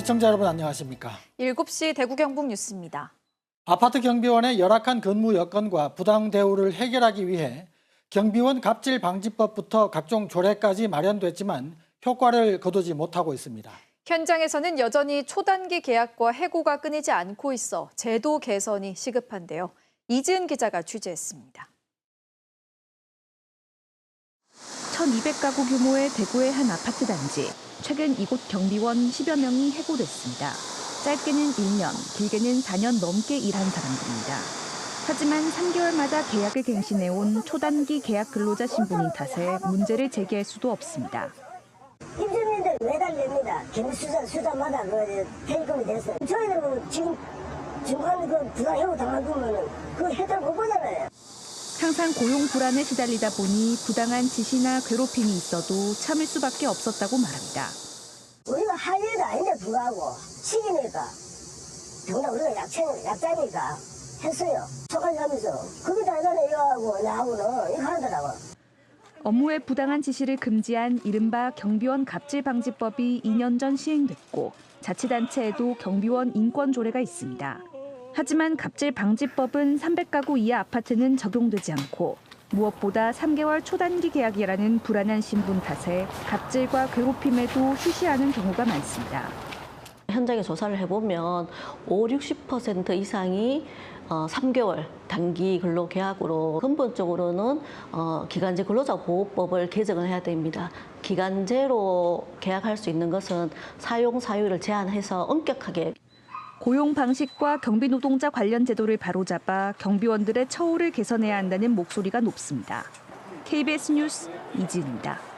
시청자 여러분 안녕하십니까? 7시 대구 경북 뉴스입니다. 아파트 경비원의 열악한 근무 여건과 부당 대우를 해결하기 위해 경비원 갑질 방지법부터 각종 조례까지 마련됐지만 효과를 거두지 못하고 있습니다. 현장에서는 여전히 초단기 계약과 해고가 끊이지 않고 있어 제도 개선이 시급한데요. 이지은 기자가 취재했습니다. 1200가구 규모의 대구의 한 아파트 단지. 최근 이곳 경비원 10여 명이 해고됐습니다. 짧게는 1년, 길게는 4년 넘게 일한 사람들입니다. 하지만 3개월마다 계약을 갱신해온 초단기 계약 근로자 신분인 탓에 문제를 제기할 수도 없습니다. 임대인들 매달립니다. 경수자 수자마다 그 대금이 돼서 저희들 뭐 지금 중간 그 부당해고 당한 거면은 그 해결 못 보잖아요. 항상 고용 불안에 시달리다 보니 부당한 지시나 괴롭힘이 있어도 참을 수밖에 없었다고 말합니다. 우리가 할 일도 아닌데 불구하고 시기니까 정말 우리가 약체, 약자니까 했어요. 그게 다잖아요. 이거하고 나하고는 이거 하더라고. 업무의 부당한 지시를 금지한 이른바 경비원 갑질 방지법이 2년 전 시행됐고 자치단체에도 경비원 인권 조례가 있습니다. 하지만 갑질 방지법은 300가구 이하 아파트는 적용되지 않고 무엇보다 3개월 초단기 계약이라는 불안한 신분 탓에 갑질과 괴롭힘에도 휴시하는 경우가 많습니다. 현장에 조사를 해보면 5, 60% 이상이 어, 3개월 단기 근로 계약으로 근본적으로는 어, 기간제 근로자 보호법을 개정을 해야 됩니다. 기간제로 계약할 수 있는 것은 사용 사유를 제한해서 엄격하게 고용 방식과 경비 노동자 관련 제도를 바로잡아 경비원들의 처우를 개선해야 한다는 목소리가 높습니다. KBS 뉴스 이진입니다.